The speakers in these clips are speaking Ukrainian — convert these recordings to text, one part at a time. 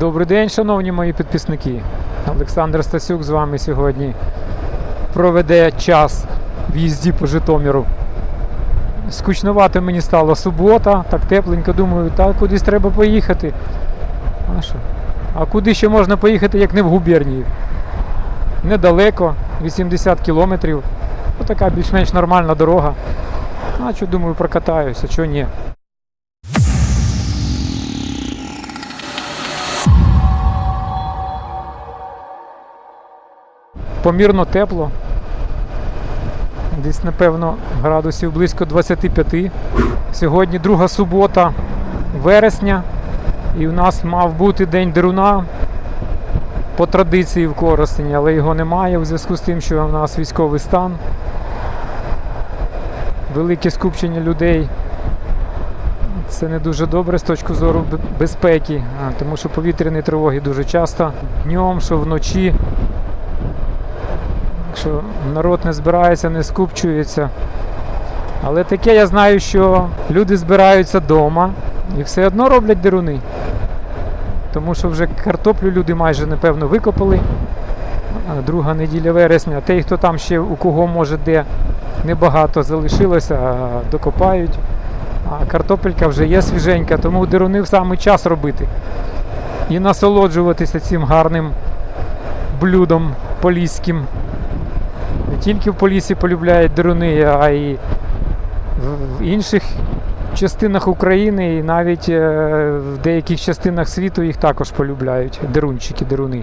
Добрий день, шановні мої підписники. Олександр Стасюк з вами сьогодні проведе час в їзді по Житомиру. Скучнувато мені стало субота, так тепленько думаю, та кудись треба поїхати. А що? А куди ще можна поїхати, як не в губернію? Недалеко, 80 кілометрів. Така більш-менш нормальна дорога. А що думаю, прокатаюся, що ні. Помірно тепло. Десь, напевно, градусів близько 25. Сьогодні друга субота вересня. І в нас мав бути день деруна по традиції в Коростені, але його немає у зв'язку з тим, що в нас військовий стан. Велике скупчення людей. Це не дуже добре з точки зору безпеки, тому що повітряні тривоги дуже часто днем, що вночі. Якщо народ не збирається, не скупчується. Але таке я знаю, що люди збираються вдома і все одно роблять деруни. Тому що вже картоплю люди майже напевно викопали. Друга неділя вересня. Той, хто там ще у кого може де небагато залишилося, докопають. А картопелька вже є свіженька, тому деруни в самий час робити. І насолоджуватися цим гарним блюдом поліським. Не тільки в полісі полюбляють деруни, а й в- інших частинах України і навіть е, в деяких частинах світу їх також полюбляють. Дерунчики, деруни.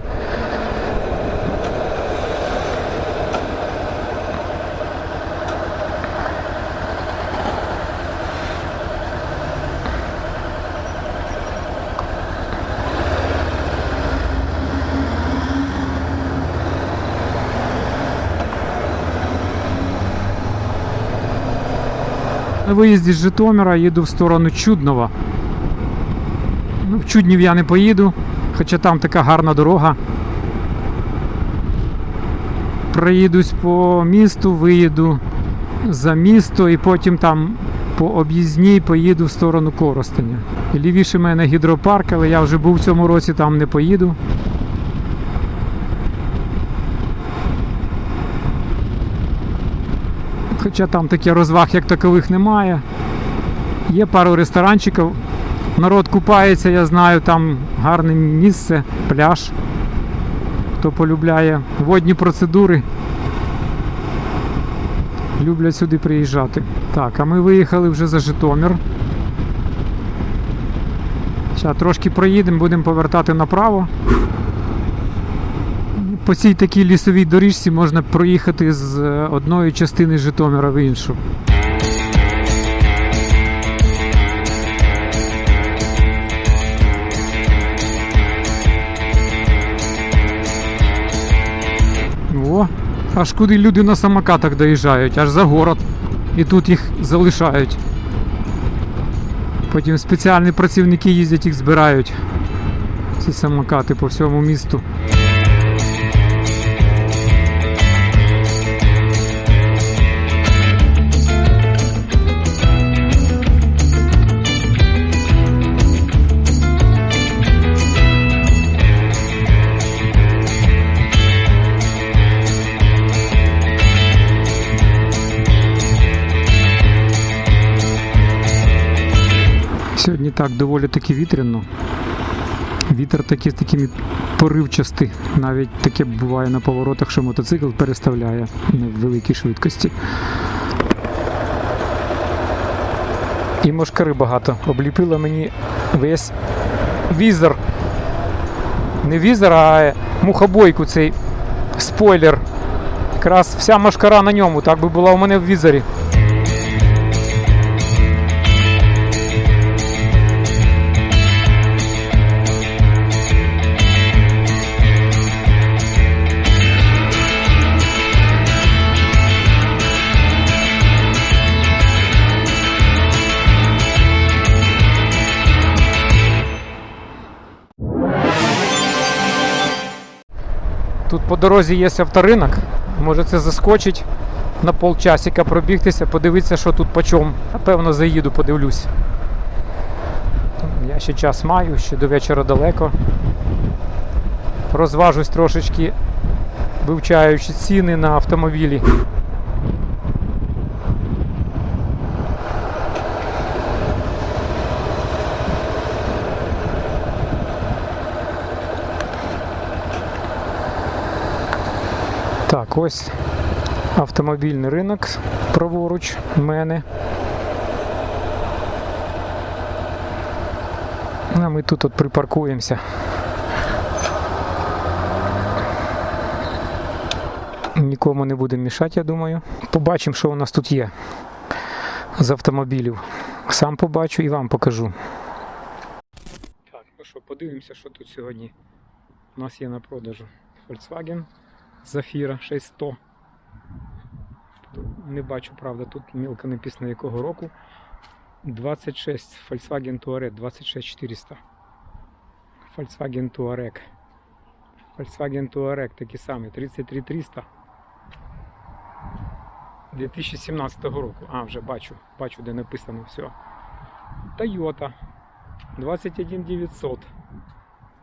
Виїзді з Житомира їду в сторону Чуднова. Ну, в Чуднів я не поїду, хоча там така гарна дорога. Проїдусь по місту, виїду за місто і потім там по об'їзній поїду в сторону Коростеня. Лівіше мене гідропарк, але я вже був в цьому році, там не поїду. Хоча там таких розваг як такових немає. Є пару ресторанчиків. Народ купається, я знаю, там гарне місце, пляж. Хто полюбляє водні процедури. Люблять сюди приїжджати. Так, а ми виїхали вже за Житомир. Зараз трошки проїдемо, будемо повертати направо. По цій такій лісовій доріжці можна проїхати з е, одної частини Житомира в іншу. О, аж куди люди на самокатах доїжджають, аж за город. І тут їх залишають. Потім спеціальні працівники їздять їх збирають. Ці самокати по всьому місту. Сьогодні так доволі таки вітряно. Вітер такий з такими поривчастий. Навіть таке буває на поворотах, що мотоцикл переставляє на великій швидкості. І мошкари багато. Обліпила мені весь візор. Не візор, а мухобойку цей спойлер. Якраз вся мошкара на ньому, так би була у мене в візорі. Тут по дорозі є авторинок. Може це заскочить на полчасика пробігтися, подивитися, що тут по чому. Напевно, заїду, подивлюсь. Я ще час маю, ще до вечора далеко. розважусь трошечки, вивчаючи ціни на автомобілі. Так, ось автомобільний ринок праворуч мене. А ми тут от припаркуємося. Нікому не будемо мішати, я думаю. Побачимо, що у нас тут є з автомобілів. Сам побачу і вам покажу. Так, ну що, подивимося, що тут сьогодні у нас є на продажу. Volkswagen Zafira 6100. Не бачу, правда, тут мілко написано якого року. 26 Volkswagen Touareg 26400. Volkswagen Touareg. Volkswagen Touareg такі самі 33300. 2017 року. А, вже бачу, бачу, де написано все. Toyota 21900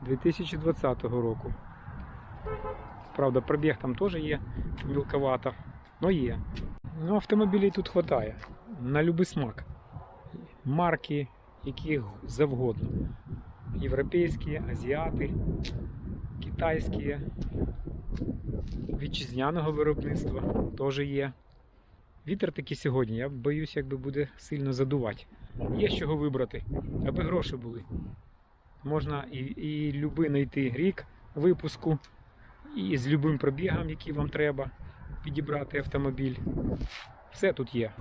2020 року. Правда, пробіг там теж є мілковато, але є. Ну, автомобілів тут вистачає. На будь-який смак. Марки, які завгодно. Європейські, азіати, китайські, вітчизняного виробництва теж є. Вітер такий сьогодні, я боюсь, якби буде сильно задувати. Є з чого вибрати, аби гроші були. Можна і, і любий знайти рік випуску, і з любим пробігом, який вам треба, підібрати автомобіль. Все тут є.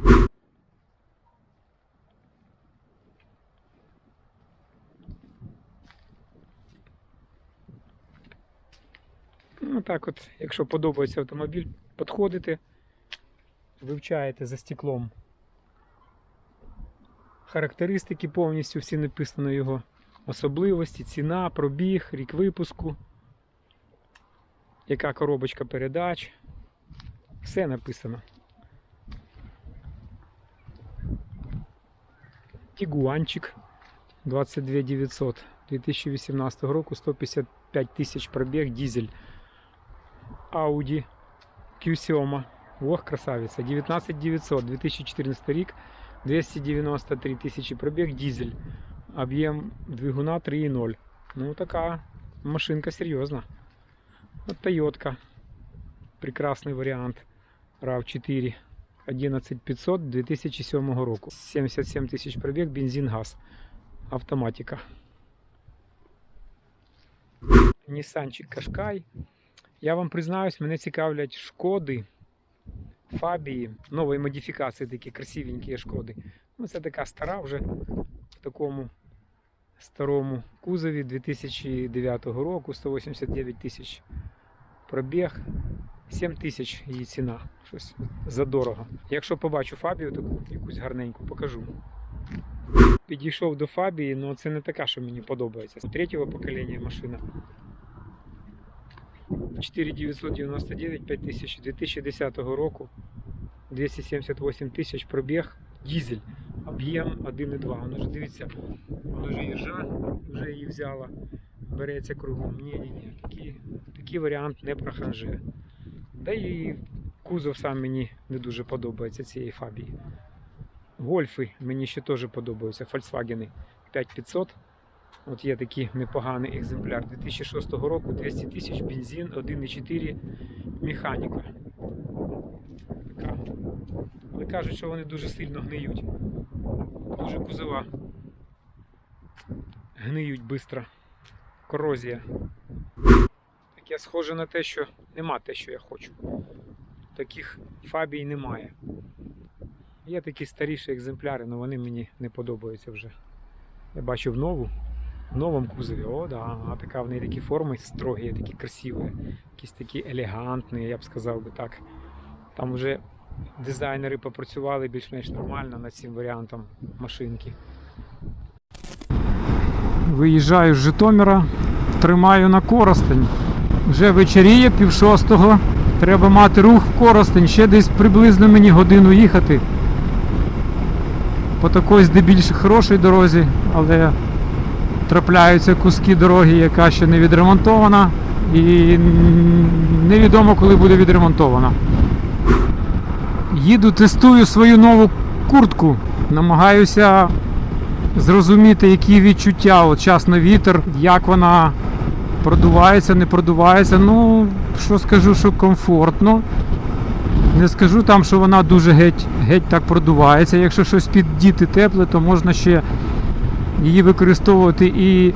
Ну так от, якщо подобається автомобіль, підходите, вивчаєте за стеклом. Характеристики повністю всі написано його. Особливості, ціна, пробіг, рік випуску, яка коробочка передач. Все написано. Тігуанчик 22 900 2018 року 155 тисяч пробіг, дизель. Audi Q7. Ох, красавица. 19 900 2014 рік 293 тисячі пробіг, дизель. Об'єм двигуна 3.0. Ну, така машинка серйозна. От Toyota. Прекрасний варіант. RAV4 11500 2007 року. 77 тисяч пробіг, бензин, газ. Автоматика. Нісанчик Кашкай. Я вам признаюсь, мене цікавлять шкоди, фабії, нової модифікації, такі красивенькі шкоди. Ну, це така стара вже в такому старому кузові 2009 року, 189 тисяч пробіг, 7 тисяч її ціна. Щось задорого. Якщо побачу фабію, таку якусь гарненьку покажу. Підійшов до фабії, але це не така, що мені подобається. Третього покоління машина. 4999 5000 2010 року 278 тисяч пробіг дизель об'єм 1,2 воно ж дивіться воно ж їжа вже її взяла береться кругом ні ні ні такий, варіант не про ханже да і кузов сам мені не дуже подобається цієї фабії гольфи мені ще теж подобаються Volkswagen 5500 От є такий непоганий екземпляр 2006 року, 200 тисяч бензин, 1,4 механіка. Але кажуть, що вони дуже сильно гниють. Дуже кузова. Гниють швидко. Корозія. Таке схоже на те, що нема те, що я хочу. Таких фабій немає. Є такі старіші екземпляри, але вони мені не подобаються вже. Я бачив нову в новому кузові, о, да, а така в неї такі форми строгі, такі красиві, якісь такі елегантні, я б сказав би так. Там вже дизайнери попрацювали більш-менш нормально над цим варіантом машинки. Виїжджаю з Житомира, тримаю на Коростень. Вже вечеріє, пів шостого. Треба мати рух в Коростень, ще десь приблизно мені годину їхати. По такій здебільш хорошій дорозі, але трапляються куски дороги, яка ще не відремонтована. і невідомо, коли буде відремонтована. Їду, тестую свою нову куртку. Намагаюся зрозуміти, які відчуття. От час на вітер, як вона продувається, не продувається. Ну, що скажу, що комфортно. Не скажу там, що вона дуже геть, геть так продувається. Якщо щось піддіти тепле, то можна ще її використовувати і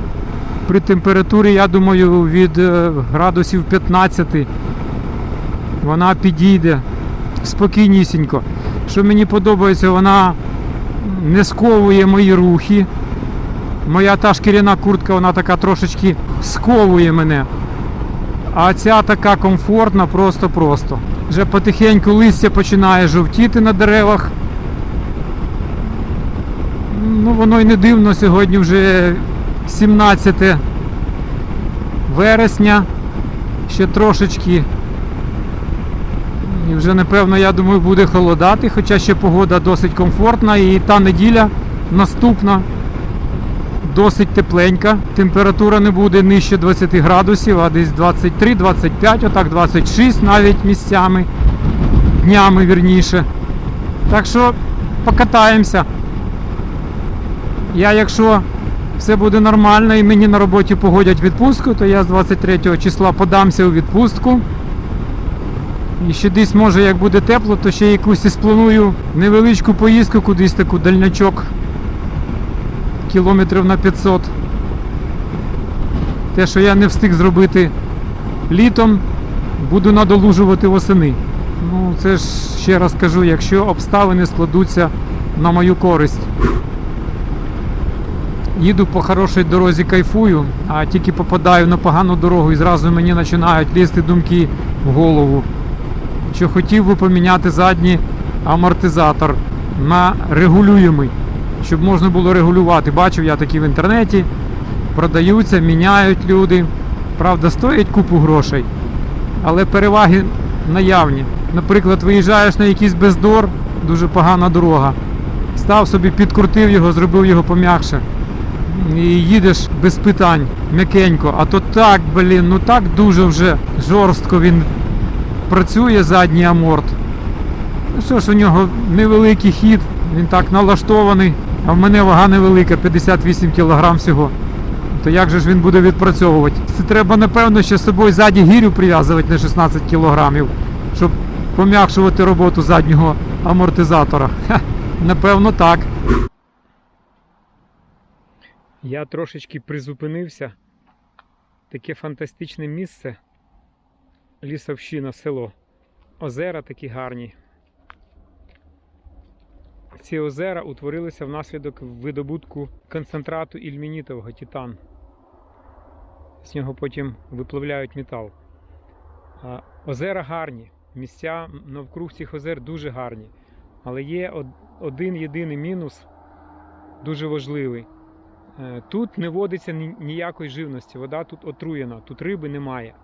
при температурі, я думаю, від е, градусів 15 вона підійде спокійнісінько. Що мені подобається, вона не сковує мої рухи. Моя та шкіряна куртка, вона така трошечки сковує мене. А ця така комфортна, просто-просто. Вже потихеньку листя починає жовтіти на деревах. Ну, воно й не дивно, сьогодні вже 17 вересня. Ще трошечки. І вже, напевно, я думаю, буде холодати, хоча ще погода досить комфортна і та неділя наступна досить тепленька. Температура не буде нижче 20 градусів, а десь 23-25, отак 26 навіть місцями, днями вірніше. Так що покатаємося. Я, якщо все буде нормально і мені на роботі погодять відпустку, то я з 23 числа подамся у відпустку. І ще десь, може, як буде тепло, то ще якусь і спланую невеличку поїздку кудись таку дальнячок кілометрів на 500. Те, що я не встиг зробити літом, буду надолужувати восени. Ну, це ж ще раз кажу, якщо обставини складуться на мою користь. Їду по хорошій дорозі, кайфую, а тільки попадаю на погану дорогу і зразу мені починають лізти думки в голову. Що хотів би поміняти задній амортизатор на регулюємий, щоб можна було регулювати. Бачив я такі в інтернеті, продаються, міняють люди. Правда, стоять купу грошей, але переваги наявні. Наприклад, виїжджаєш на якийсь бездор, дуже погана дорога. Став собі, підкрутив його, зробив його пом'якше. І їдеш без питань, м'якенько. А то так, блін, ну так дуже вже жорстко він працює задній аморт. Ну що ж, у нього невеликий хід, він так налаштований, а в мене вага невелика, 58 кг всього. То як же ж він буде відпрацьовувати? Це треба, напевно, ще з собою ззаді гірю прив'язувати на 16 кг, щоб пом'якшувати роботу заднього амортизатора. Ха, напевно, так. Я трошечки призупинився. Таке фантастичне місце. Лісовщина, село. Озера такі гарні. Ці озера утворилися внаслідок видобутку концентрату ільмінітового титан. З нього потім виплавляють метал. Озера гарні. Місця навкруг цих озер дуже гарні. Але є один єдиний мінус, дуже важливий. Е, Тут не водиться ніякої живності. Вода тут отруєна, тут риби немає.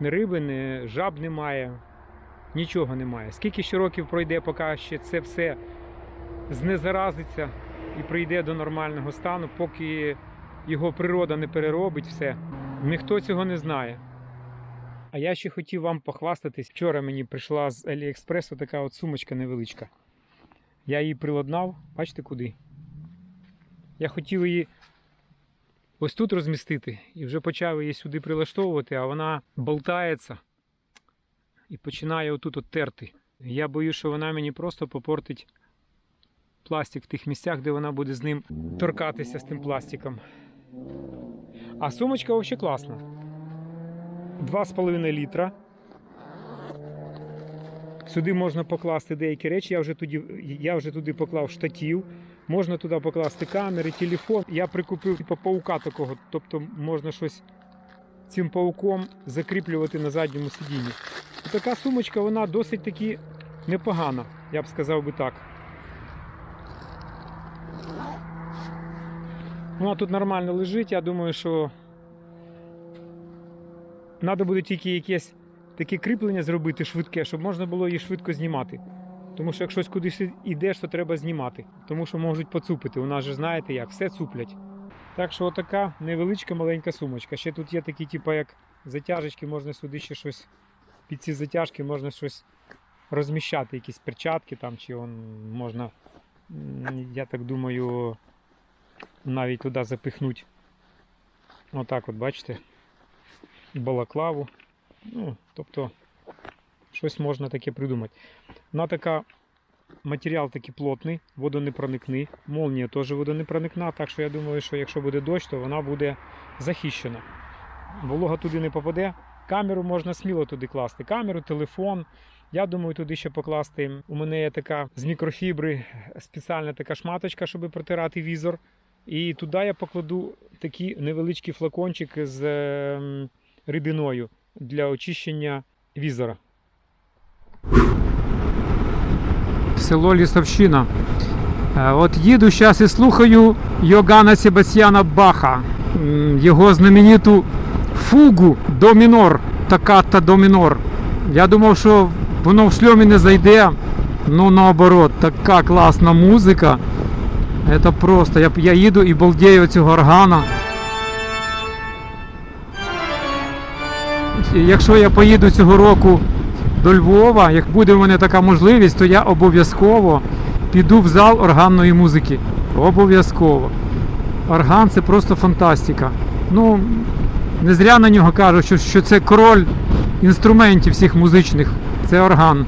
Ні риби, ні жаб немає, нічого немає. Скільки ще років пройде, поки ще це все знезаразиться і прийде до нормального стану, поки його природа не переробить все, ніхто цього не знає. А я ще хотів вам похвастатись. Вчора мені прийшла з Аліекспресу така от сумочка невеличка. Я її приладнав, бачите куди? Я хотів її ось тут розмістити і вже почав її сюди прилаштовувати, а вона болтається і починає отут от терти. Я боюсь, що вона мені просто попортить пластик в тих місцях, де вона буде з ним торкатися з тим пластиком. А сумочка взагалі класна. 2,5 літра. Сюди можна покласти деякі речі. Я вже туди, я вже туди поклав штатів. Можна туди покласти камери, телефон. Я прикупив типу, паука такого, тобто можна щось цим пауком закріплювати на задньому сидінні. Така сумочка, вона досить таки непогана, я б сказав би так. Вона тут нормально лежить, я думаю, що треба буде тільки якесь таке кріплення зробити швидке, щоб можна було її швидко знімати. Тому що якщо кудись йдеш, то треба знімати. Тому що можуть поцупити. У нас же знаєте як, все цуплять. Так що отака невеличка маленька сумочка. Ще тут є такі, типу, як затяжечки, можна сюди ще щось. Під ці затяжки можна щось розміщати, якісь перчатки там, чи он можна, я так думаю, навіть туди запихнути. Отак от, бачите, балаклаву. Ну, тобто, щось можна таке придумати. Вона така, матеріал такий плотний, водонепроникний, молнія теж водонепроникна, так що я думаю, що якщо буде дощ, то вона буде захищена. Волога туди не попаде. Камеру можна сміло туди класти. Камеру, телефон. Я думаю, туди ще покласти. У мене є така з мікрофібри спеціальна така шматочка, щоб протирати візор. І туди я покладу такий невеличкий флакончик з ем, рідиною для очищення візора. Село Лісовщина. Е, От їду зараз і слухаю Йогана Себастьяна Баха, його знамениту фугу до мінор, таката до мінор. Я думав, що воно в шльомі не зайде. Ну наоборот, така класна музика. Це просто. Я, я їду і балдею цього органа. Якщо я поїду цього року до Львова, як буде в мене така можливість, то я обов'язково піду в зал органної музики. Обов'язково. Орган це просто фантастика. Ну, не зря на нього кажуть, що, що це король інструментів всіх музичних. Це орган.